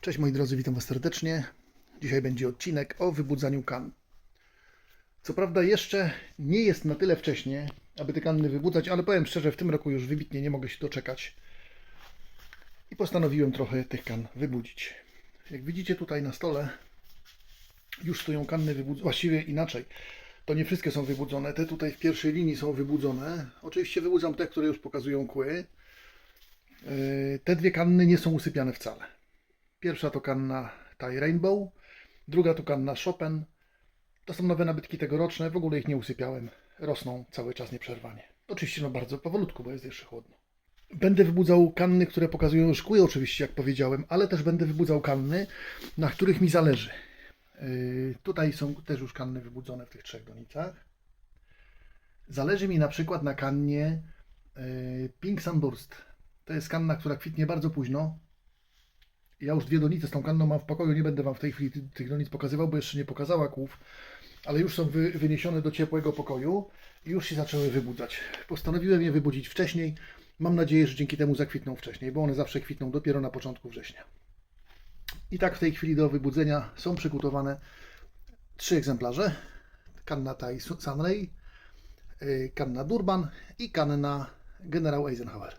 Cześć moi drodzy, witam Was serdecznie. Dzisiaj będzie odcinek o wybudzaniu kan. Co prawda jeszcze nie jest na tyle wcześnie, aby te kanny wybudzać, ale powiem szczerze, w tym roku już wybitnie nie mogę się doczekać. I postanowiłem trochę tych kan wybudzić. Jak widzicie tutaj na stole już stoją kanny wybudzone, właściwie inaczej. To nie wszystkie są wybudzone, te tutaj w pierwszej linii są wybudzone. Oczywiście wybudzam te, które już pokazują kły. Yy, Te dwie kanny nie są usypiane wcale. Pierwsza to kanna Thai Rainbow, druga to kanna Chopin. To są nowe nabytki tegoroczne, w ogóle ich nie usypiałem. Rosną cały czas nieprzerwanie. Oczywiście no bardzo powolutku, bo jest jeszcze chłodno. Będę wybudzał kanny, które pokazują szkły oczywiście, jak powiedziałem, ale też będę wybudzał kanny, na których mi zależy. Yy, Tutaj są też już kanny wybudzone w tych trzech donicach. Zależy mi na przykład na kannie yy, Pink Sunburst. To jest kanna, która kwitnie bardzo późno, ja już dwie donice z tą kanną mam w pokoju, nie będę Wam w tej chwili ty- tych donic pokazywał, bo jeszcze nie pokazała kłów, ale już są wy, wyniesione do ciepłego pokoju i już się zaczęły wybudzać. Postanowiłem je wybudzić wcześniej. Mam nadzieję, że dzięki temu zakwitną wcześniej, bo one zawsze kwitną dopiero na początku września. I tak w tej chwili do wybudzenia są przygotowane trzy egzemplarze. Kanna Thai Su- Sunray, y, kanna Durban i kanna Generał Eisenhower.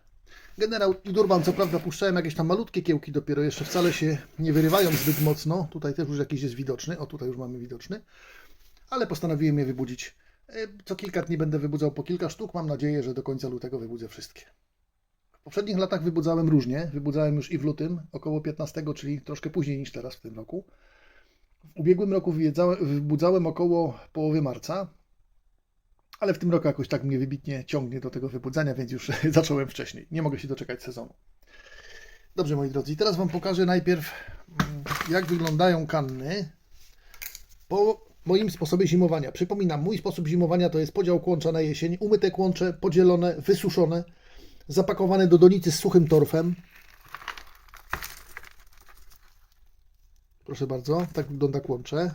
Generał Durban co prawda puszczałem jakieś tam malutkie kiełki dopiero, jeszcze wcale się nie wyrywają zbyt mocno. Tutaj też już jakiś jest widoczny. O, tutaj już mamy widoczny. Ale postanowiłem je wybudzić. E, Co kilka dni będę wybudzał po kilka sztuk. Mam nadzieję, że do końca lutego wybudzę wszystkie. W poprzednich latach wybudzałem różnie. Wybudzałem już i w lutym, około 15, czyli troszkę później niż teraz w tym roku. W ubiegłym roku wybudzałem około połowy marca, ale w tym roku jakoś tak mnie wybitnie ciągnie do tego wybudzania, więc już zacząłem wcześniej. Nie mogę się doczekać sezonu. Dobrze, moi drodzy, teraz Wam pokażę najpierw, mm, jak wyglądają kanny po moim sposobie zimowania. Przypominam, mój sposób zimowania to jest podział kłącza na jesień, umyte kłącze, podzielone, wysuszone, zapakowane do donicy z suchym torfem. Proszę bardzo, tak wygląda kłącze.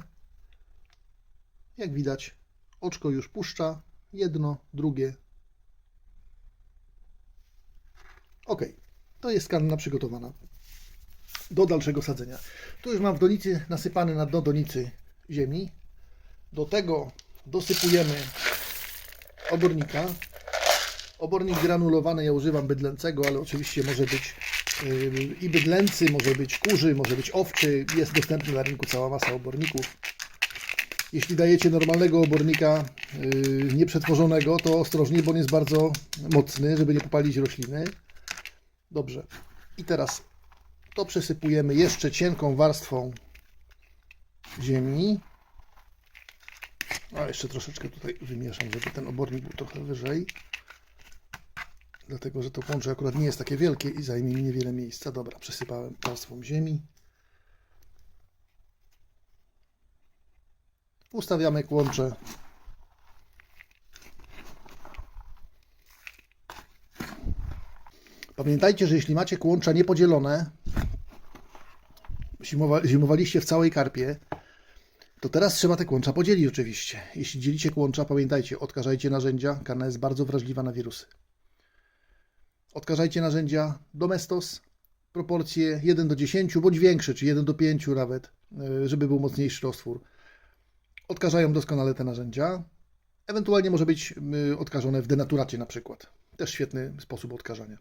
Jak widać, oczko już puszcza. Jedno, drugie. Ok, to jest kanna przygotowana do dalszego sadzenia. Tu już mam w donicy nasypany na dno donicy ziemi. Do tego dosypujemy obornika. Obornik granulowany ja używam bydlęcego, ale oczywiście może być yy, i bydlęcy, może być kurzy, może być owczy. Jest dostępny na rynku cała masa oborników. Jeśli dajecie normalnego obornika yy, nieprzetworzonego, to ostrożnie, bo on jest bardzo mocny, żeby nie popalić rośliny. Dobrze. I teraz to przesypujemy jeszcze cienką warstwą ziemi. A jeszcze troszeczkę tutaj wymieszam, żeby ten obornik był trochę wyżej. Dlatego, że to kłącze akurat nie jest takie wielkie i zajmie mi niewiele miejsca. Dobra, przesypałem warstwą ziemi. Ustawiamy kłącze. Pamiętajcie, że jeśli macie kłącza niepodzielone, zimowa, zimowaliście w całej karpie, to teraz trzeba te kłącza podzielić oczywiście. Jeśli dzielicie kłącza, pamiętajcie, odkażajcie narzędzia. Karna jest bardzo wrażliwa na wirusy. Odkażajcie narzędzia Domestos, proporcje 1 do 10 bądź większe, czy 1 do 5 nawet, y, żeby był mocniejszy roztwór odkażają doskonale te narzędzia. Ewentualnie może być odkażone w denaturacie na przykład. Też świetny sposób odkażania.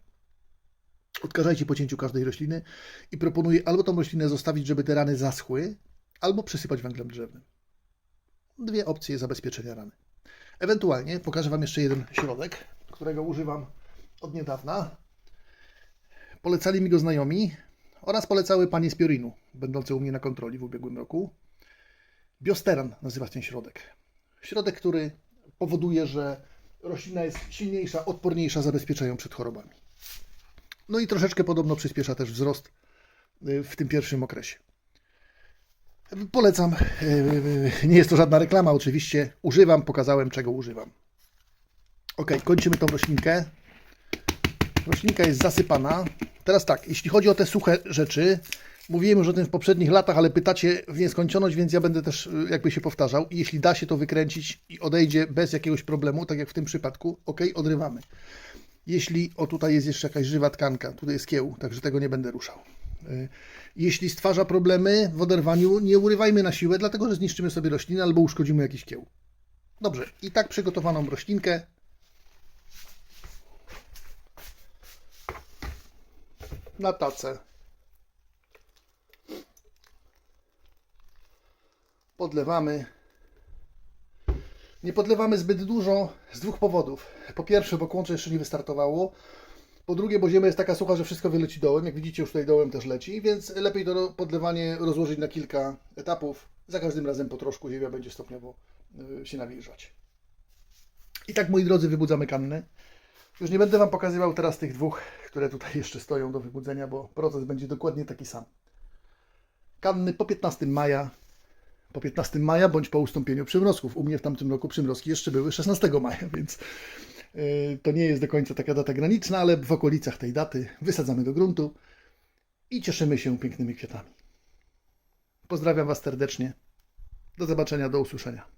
Odkażajcie po cięciu każdej rośliny i proponuję albo tą roślinę zostawić, żeby te rany zaschły, albo przesypać węglem drzewnym. Dwie opcje zabezpieczenia rany. Ewentualnie pokażę Wam jeszcze jeden środek, którego używam od niedawna. Polecali mi go znajomi oraz polecały panie z Piorinu, będące u mnie na kontroli w ubiegłym roku. Biosteran nazywa się ten środek. Środek, który powoduje, że roślina jest silniejsza, odporniejsza, zabezpiecza ją przed chorobami. No i troszeczkę podobno przyspiesza też wzrost y, w tym pierwszym okresie. Polecam. y, Nie jest to żadna reklama, oczywiście. Używam, pokazałem czego używam. Ok, kończymy tą roślinkę. Roślinka jest zasypana. Teraz tak, jeśli chodzi o te suche rzeczy, mówiłem już o tym w poprzednich latach, ale pytacie w nieskończoność, więc ja będę też y, jakby się powtarzał. Jeśli da się to wykręcić i odejdzie bez jakiegoś problemu, tak jak w tym przypadku, ok, odrywamy. Jeśli, o tutaj jest jeszcze jakaś żywa tkanka, tutaj jest kieł, także tego nie będę ruszał. Y, Jeśli stwarza problemy w oderwaniu, nie urywajmy na siłę, dlatego że zniszczymy sobie roślinę albo uszkodzimy jakiś kieł. Dobrze, i tak przygotowaną roślinkę na tacę podlewamy. Nie podlewamy zbyt dużo z dwóch powodów. Po pierwsze, bo kłącze jeszcze nie wystartowało. Po drugie, bo ziemia jest taka sucha, że wszystko wyleci dołem. Jak widzicie, już tutaj dołem też leci, więc lepiej to podlewanie rozłożyć na kilka etapów. Za każdym razem po troszku ziemia będzie stopniowo y, się nawilżać. I tak, moi drodzy, wybudzamy kannę. Już nie będę Wam pokazywał teraz tych dwóch, które tutaj jeszcze stoją do wybudzenia, bo proces będzie dokładnie taki sam. Kanny po 15 maja, po 15 maja bądź po ustąpieniu przymrozków. U mnie w tamtym roku przymrozki jeszcze były 16 maja, więc yy, to nie jest do końca taka data graniczna, ale w okolicach tej daty wysadzamy do gruntu i cieszymy się pięknymi kwiatami. Pozdrawiam Was serdecznie. Do zobaczenia, do usłyszenia.